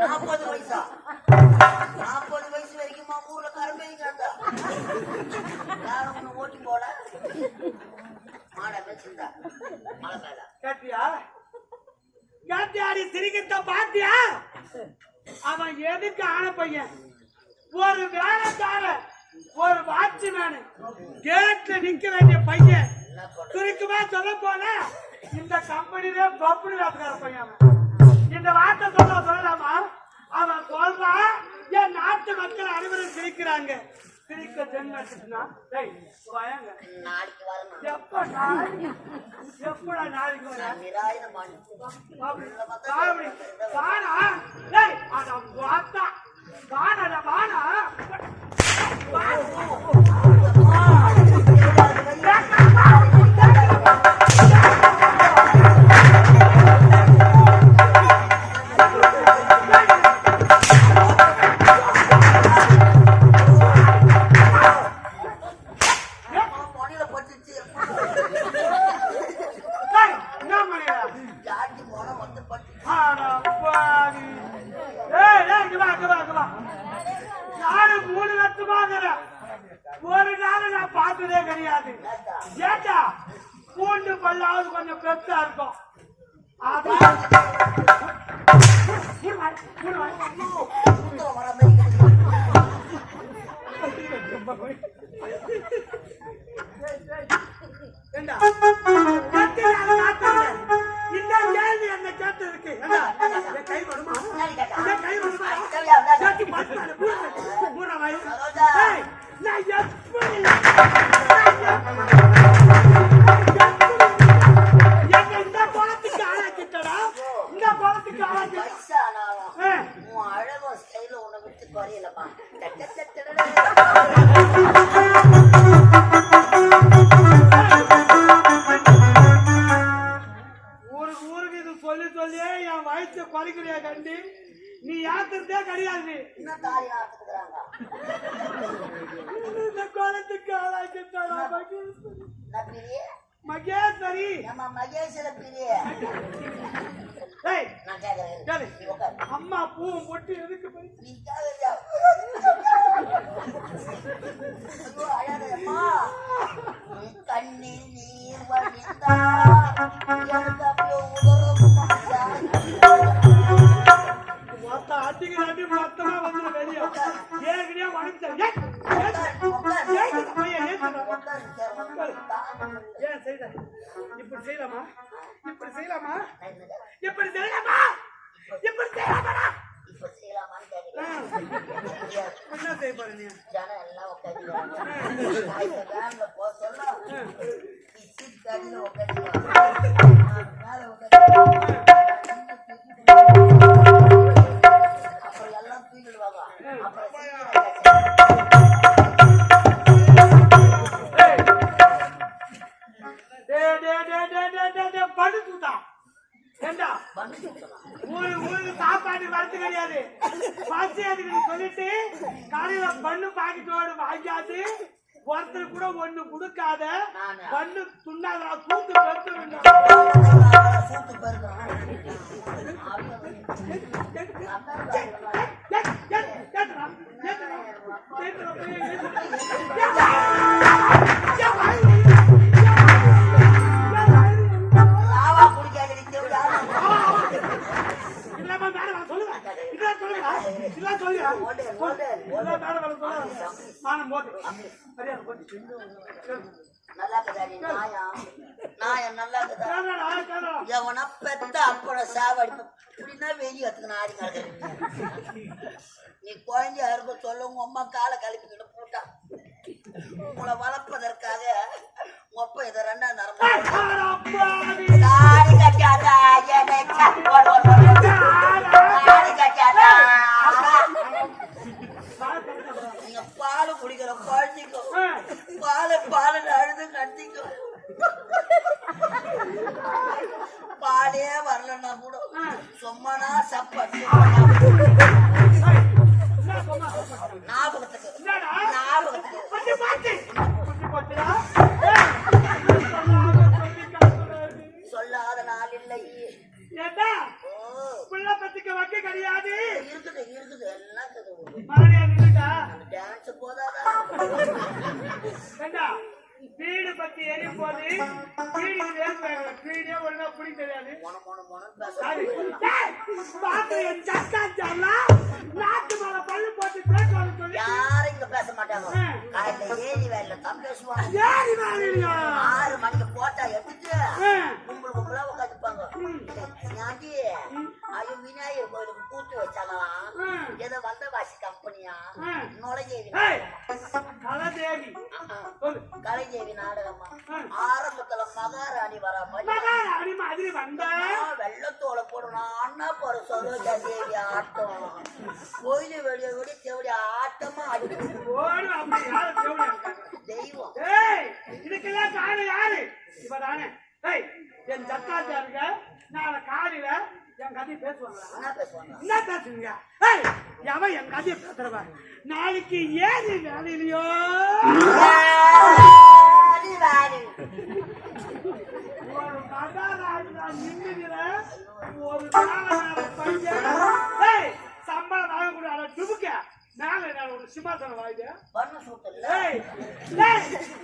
நாற்பது வயசா? நாற்பது வயசு வரைக்குமா ஊர்ல கரம்பெய்கிறாங்க யாரும் ஒண்ணு ஓட்டி போல மாடை வச்சிருந்தா. மழை மேல. கேட்டியா? கேட்டியாடி சிரிக்கிறத பாத்தியா? அவன் எதுக்கு ஆன பையன்? ஒரு வேலைக்கார ஒரு வாட்ச்மேனு கேட்ல நிக்க வேண்டிய பையன். சுருக்கமா சொல்ல போனா இந்த கம்பெனிலே பப்புனு வேலைக்கார பையன். இந்த வார்த்தை சொல்ல சொல்லலாமா? அவன் சொல்றான் என் நாட்டு மக்கள் அனைவரும் சிரிக்கிறாங்க. சிரிக்க நாளைக்கு வரணும் எப்ப நாளைக்கு எப்படா நாளைக்கு டேய் அட வாத்தா வாடா. வாடா. பெருசா இருக்கும். அதான் கிடையாது என்ன தாலி ஆத்துக்கிறாங்க இந்த குளத்துக்கு ஆளாக்கிட்டடா மகேஸ்வரி. மகேஸ்வரி. நம்ம மகேஸ்வர பிரிய அம்மா பூ பொட்டு எதுக்கு அழகம்மா. கண்ணில் நீர் வழிந்தா எனக்கு அப்படியே உதறும் மொத்தமா வந்து வெளியே. ஏற்கனவே வணக்கம் ஏன் செய்த? இப்படி செய்யலாமா? இப்படி செய்யலாமா? இப்படி செய்யலாமா? இப்படி செய்யலாமா என்ன செய்ய போற ஜனம் எல்லாம் சொல்ல மேல உட்காந்து சாப்பாடு வரது கிடையாது. பசி அதுக்குன்னு சொல்லிட்டு காலையில பண்ணு பாக்கெட்டோடு வாங்கியாச்சு ஒருத்தர் கூட ஒண்ணு கொடுக்காத. பண்ணு துண்ணாதா தூக்கு பெருத்து எவனா பெத்த அப்பட சாவடி இப்படின்னா வெளியே கத்துக்கணும் ஆடி நடக்குது நீ குழந்தையா இருக்க சொல்ல உங்க அம்மா காலை கலப்பிக்கிட்டு போட்டா உங்களை வளர்ப்பதற்காக உங்க இதை ரெண்டா நரம்பு ஆடா, பாவி. தாடி கட்டாதா நீங்க பால் குடிக்கிற குழந்தைக்கும் ஆ. பால் பால் அழுது கட்டிக்கும் பாலே வரலன்னா கூட சும்மானா சப்பாத்தி சொல்லாத நாள் இல்லை ஏண்டா? பிள்ளை பெத்த பண்றதுக்கு வக்கு கிடையாது. இருக்குது இருக்குது எல்லாம் வீடு பத்தி எரியும் போது வீடு வீடே ஒழுங்கா புடி தெரியாது நாட்டு மேல பல்லு போட்டு சொல்லி யாரும் இங்க பேச மாட்டாங்க. காலையில வேலையில தான் பேசுவாங்க. வாங்கிடுவியா? ஆறு மணிக்கு போட்டா எடுத்துட்டு. கும்பல் கும்பலா உட்காந்துப்பாங்க ஐயோ விநாயகர் கோயிலுக்கு கூத்து வச்சாங்களாம். ஏதோ வந்த வாசி கம்பெனியா. நுழைஞ்சேவி கலதேவி. கலைதேவி நாடகமா. ஆரம்பத்துல மகாராணி வர மாதிரி வந்த. நான் வெள்ளத்தோலை போடணும். அண்ணா போற சரோஜா தேவி ஆட்டம். கோயிலு வெளிய வெளிய தேவடி ஆட்டமா? தெய்வம். இதுக்கெல்லாம் காரணம் யாரு? இவதானே ஏய், என் சக்காச்சாருங்க நாளை காலையில என் கதையை பேசுவாங்க? என்ன பேசுவாங்க? எவன் என் கதையை நாளைக்கு ஏது வேலையிலையோ. ஒரு மகாராஜா நின்னுகிற ஒரு பையன். சம்பளம் வாங்க கூடாது. டுபுக்க. மேல ஒரு சிம்மாசனம் வாய்து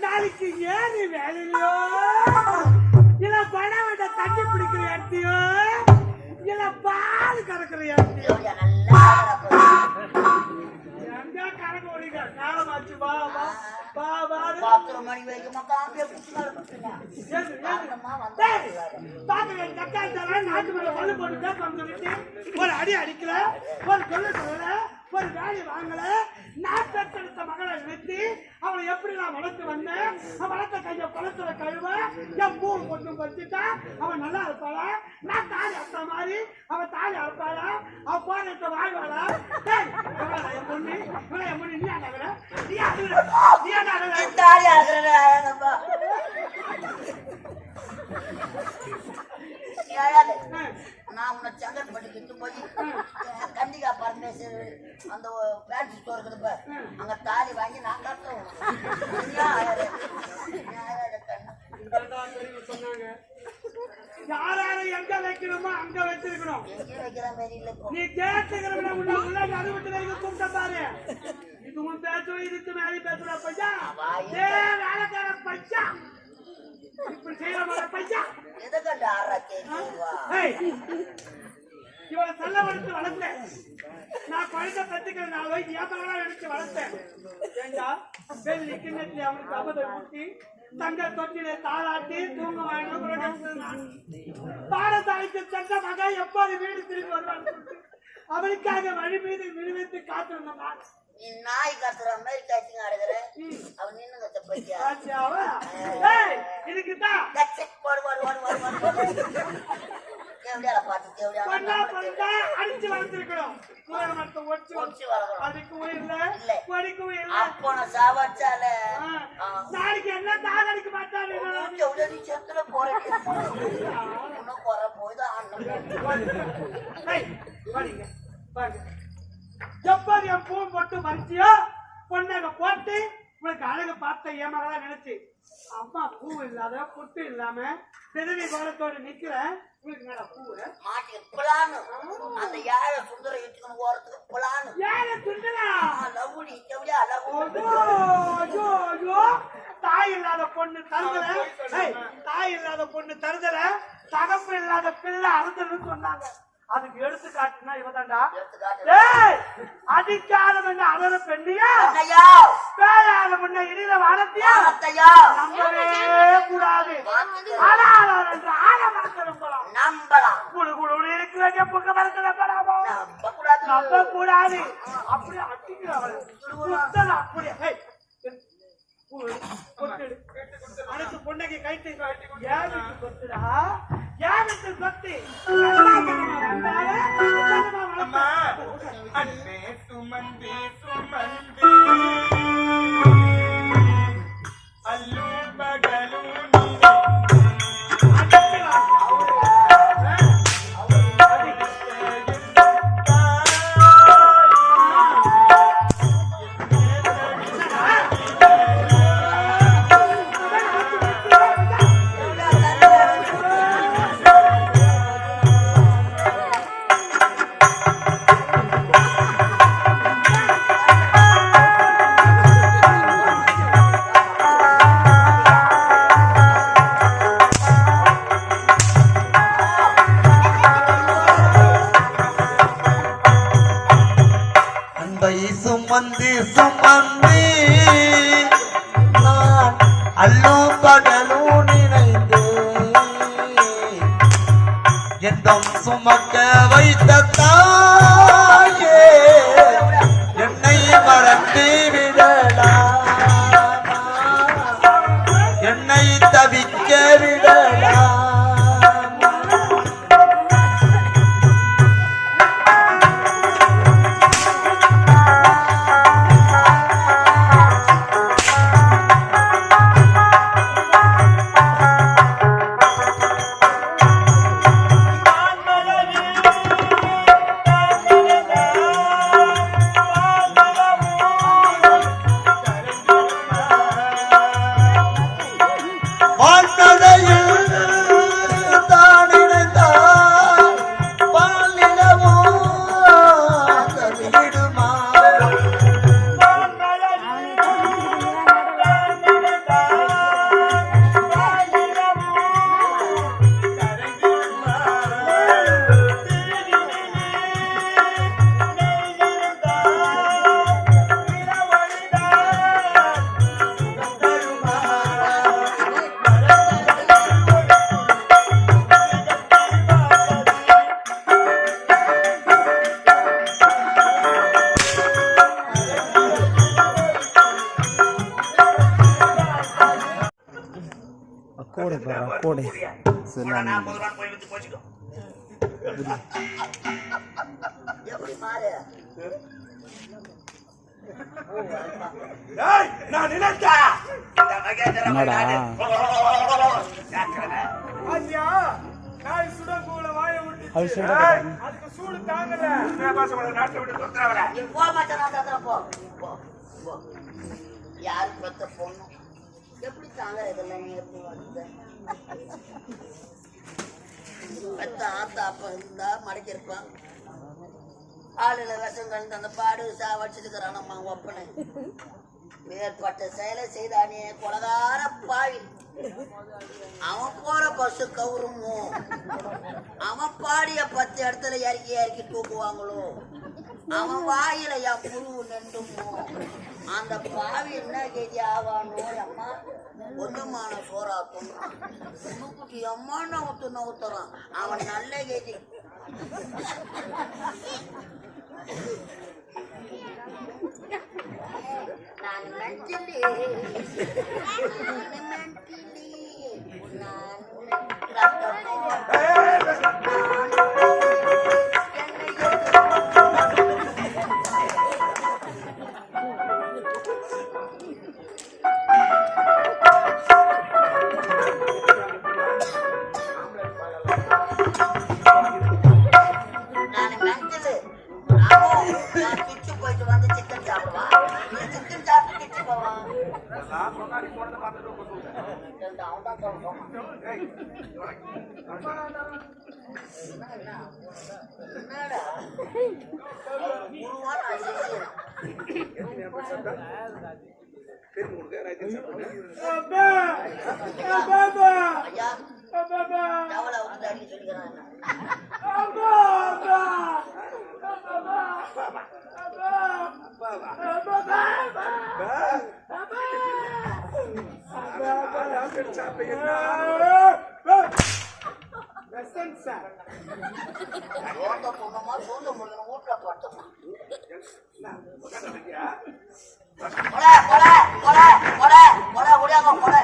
நாளைக்கு ஏது வேலையிலையோ? இல்ல பணம் விட தண்ணி பிடிக்கிற இடத்தையோ? பால் கறக்குற இடத்தையோ தேவடியா நல்லா கணக்கு ஓடிங்க காலமாச்சு வா வா வா. வா பத்தரை மணி வரைக்கும் பாக்குற தக்காளி நாட்டு மேல பல்லு போட்டு ஒரு அடி அடிக்கல ஒரு சொல்லு சொல்லல. ஒரு வேலை வாங்கல. நான் பெற்றெடுத்த மகளை நிறுத்தி அவளை எப்படி நான் வளர்த்து வந்தேன்? அவன் வளர்த்த கைய பழத்துல கழுவ என் பூ கொண்டு வச்சுட்டா அவன் நல்லா இருப்பாளா? நான் தாலி அறுத்த மாதிரி அவன் தாலி அறுப்பாளா? அவ போனத்தை வாழ்வாளா? என் பொண்ணு என் பொண்ணு நீ அழகுற நீ அழகுற நீ அழகுற அழாத. நான் உன்னை செங்கல்பட்டுக்கு இட்டு போய் என் கண்டிகா பரமேஸ்வரர் அந்த பேண்ட் ஸ்டோர் இருக்குது பார். அங்க தாலி வாங்கி நான் கட்டுறேன் நீ அழாத. நீ அழாத கண்ணு. இங்கதான் தெரியுமா சொன்னாங்க யார் யாரை எங்க வைக்கணுமோ அங்க வச்சிருக்கணும். நீ அறுபத்தி வரைக்கும் கூப்பிட்ட பாரு இது உன் பேசுற இதுக்கு மேலே பேசுற பையா வேலைக்கார பையா இப்படி செய்யற மாதிரி பையா எதை கண்டு ஆறா கேட்குவா இவளை செல்ல வளர்த்து வளர்த்தேன். நான் குழந்தை பெற்றுக்கிற நாலு வயசு ஏத்தவளா எடுத்து வளர்த்தேன். ஏண்டா? வெள்ளி கிண்ணத்துல அவனுக்கு அபதை ஊட்டி தங்க தொட்டிலே தாளாட்டி தூங்க வாங்கணும் பாடசாலைக்கு சென்ற மகன் எப்போது வீடு திரும்பி வருவான்னு சொல்லிட்டு அவனுக்காக வழி மீது விழுவித்து காத்திருந்தான் நான். நீ நாய் கத்துற மாதிரி கத்திங்க ஆடுகிற அவன் நின்னு கத்த பையா? ஏய், இதுக்குதான் போடு போடு போடு போடு. தேவடியால பொண்ணா தேவடியால பொண்ணா அடிச்சு வளர்க்கணும். அதுக்கும் இல்ல. படிக்கும் இல்ல. அப்போ நான் சாவச்சால. நாளைக்கு என்ன தாகடிக்க மாட்டாரு? உடனே செத்துல போறேன் இன்னும் குறை போய் தான் எப்போது என் பூ போட்டு மறிச்சியோ பொண்ணாக போட்டு உனக்கு அழகு பார்த்த ஏமாறதான் நினைச்சு அம்மா பூ இல்லாத பொட்டு இல்லாம பிறவி கோலத்தோட நிக்கிற உங்களுக்கு மேல பூ மாட்டுக்கு அந்த ஏழை ஓரத்துக்கு ஏழை லவுடி தாய் இல்லாத பொண்ணு தருதல? ஏய், தாய் இல்லாத பொண்ணு தருதல? தகப்பு இல்லாத பிள்ளை அறுதல்னு சொன்னாங்க. அதுக்கு எடுத்துக்காட்டுனா இவதாண்டா அடிக்காத முன்ன அலற பெண்ணியா? பேயாத முன்ன இடியில வளர்த்தியா நம்பவே கூடாது ஆனால் என்ற ஆழ மறக்கணும் போலாம் நம்பலாம். குழு குழு போலாமா நம்ப கூடாது நம்ப கூடாது அப்படியே அப்படியே. கொத்து ஏன் கொத்துடா ஏன் கொத்து. அன்பே சுமந்தே சுமந்தே. Happy நான் நினைச்சேன். என்னடா? பாத்தியா? நாய் சுடக்கூட வாயை விட்டுச்சு. அது சுட ஏய், அதுக்கு சூடு தாங்கல. நாட்டை விட்டு நான் தத்துறேன் போ. போ போ. யாரு பெத்த பொண்ணு? எப்படி தாங்க இதெல்லாம் நீ எப்படி வந்த பெத்த ஆத்தா அப்பா இருந்தா மடக்கிருப்பான் ஆளுல விஷம் கலந்து அந்த பாடு சாவடிச்சிருக்கிறான் நம்ம ஒப்பனை மேற்பட்ட செயலை செய்தானே கொலகார பாவி. அவன் போற பஸ் கவுருமோ? அவன் பாடிய பத்து இடத்துல இறக்கி இறக்கி தூக்குவாங்களோ? அவன் வாயில என் புழு நின்றுமோ? அந்த பாவி என்ன கேதி ஆவானோ அம்மா? ஒண்ணுமான சோறாக்கும் முன்னுக்குட்டி அம்மா நவுத்து நவுத்துறான் அவன் நல்ல கேஜி நான் மென்டலி நான் மென்டலி நான் ரத்தம் நான் என்னடா சார் பொண்ணமா சோந்த முடிஞ்ச வீட்டுல பட்டுமா கொலை கொலை கொலை கொலை கொலை முடியாங்க கொலை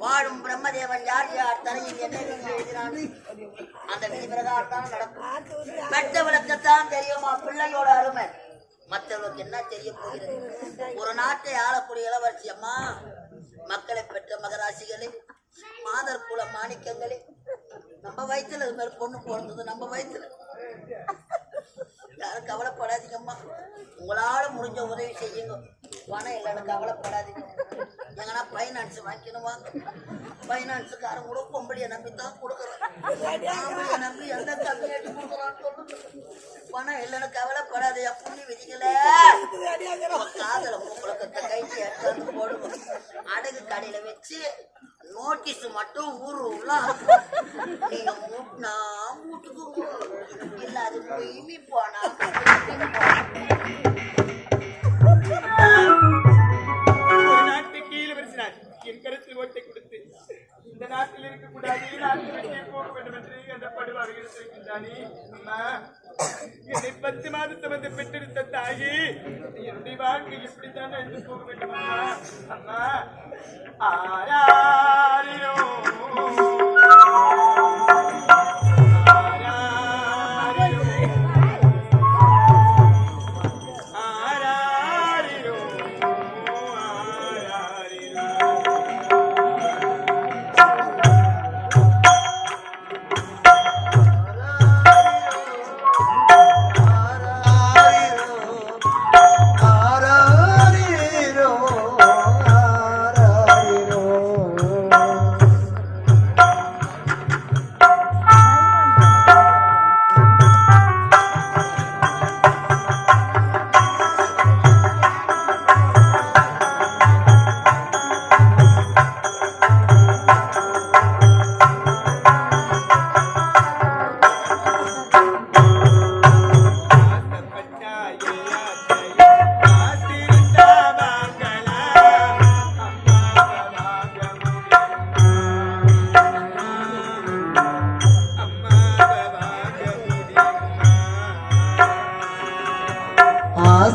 வாழும் பிரம்மதேவன் யார் யார் தரையில் என்ன எழுதினான்? அந்த விதி பிரகாரம் தான் நடக்கும். பெற்றவளுக்குத்தான் தெரியுமா? பிள்ளையோட அருமை. மற்றவர்களுக்கு என்ன தெரிய போகிறது? ஒரு நாட்டை ஆளக்கூடிய இளவரசி அம்மா மக்களை பெற்ற மகராசிகளே மாதர் குல மாணிக்கங்களே நம்ம வயிற்றுல இது மாதிரி பொண்ணு பிறந்தது நம்ம வயிற்றுல யாரும் கவலைப்படாதீங்கம்மா உங்களால முடிஞ்ச உதவி செய்யுங்க. பணம் இல்லைன்னு கவலைப்படாதீங்க. எங்கன்னா ஃபைனான்ஸ் வாங்கிக்கணுமா ஃபைனான்ஸுக்காரன் கூட பொம்பளைய நம்பி தான் ஆம்பளைய நம்பி எந்த கம்மியாட்டு கொடுக்குறான்னு பணம் இல்லைன்னு கவலைப்படாத புண்ணி விதிக்கல. காதல முப்பளக்கத்தை கைட்டு எடுத்து போடுவோம். அடகு கடையில வச்சு நோட்டீஸ் மட்டும் ஊரு உள்ள நீங்க மூட்டினா மூட்டுக்கு இல்ல அது போய் போனா அம்மா என்னை பத்து மாதத்தை வந்து பெற்றெடுத்த தாயி என்னுடைய வாழ்க்கை எப்படித்தான் எழுந்து போக வேண்டுமா அம்மா? ஆராரினோ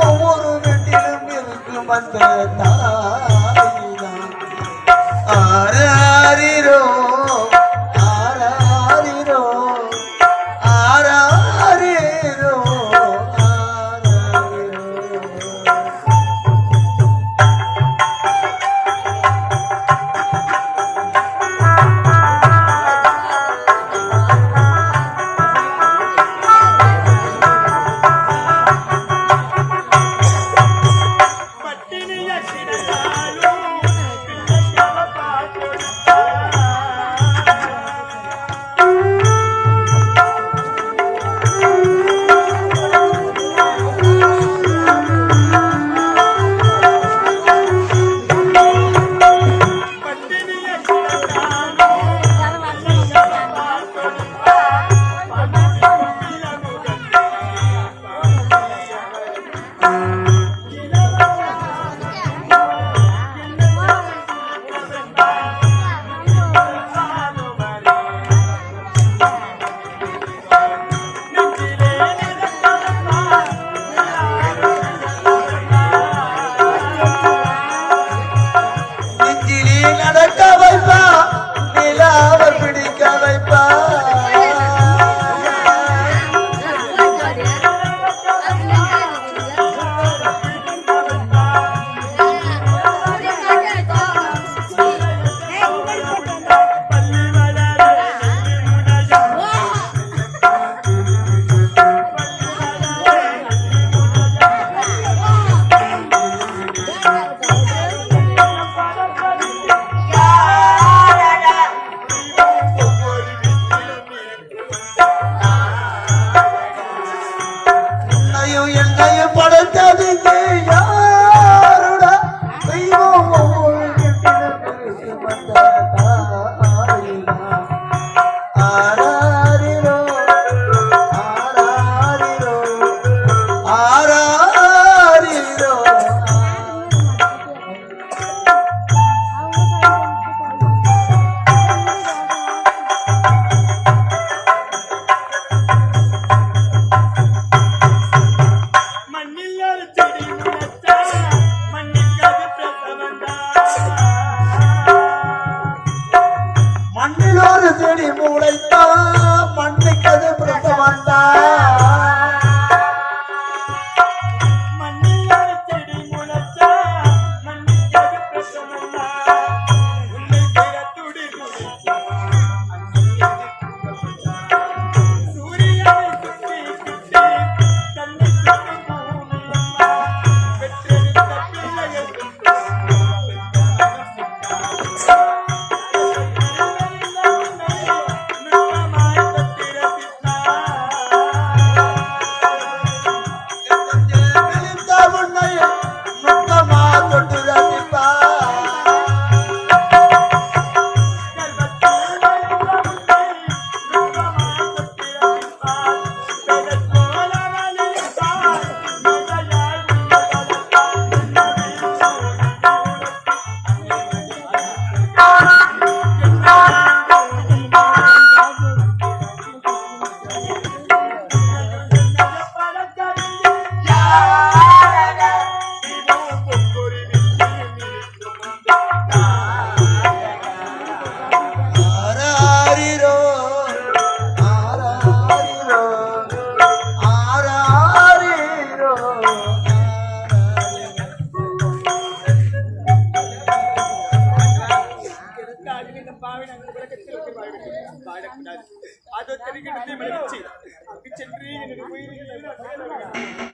ஒவ்வொரு வீட்டிலும் இருக்கும் அந்த தாய்தான் ஆரா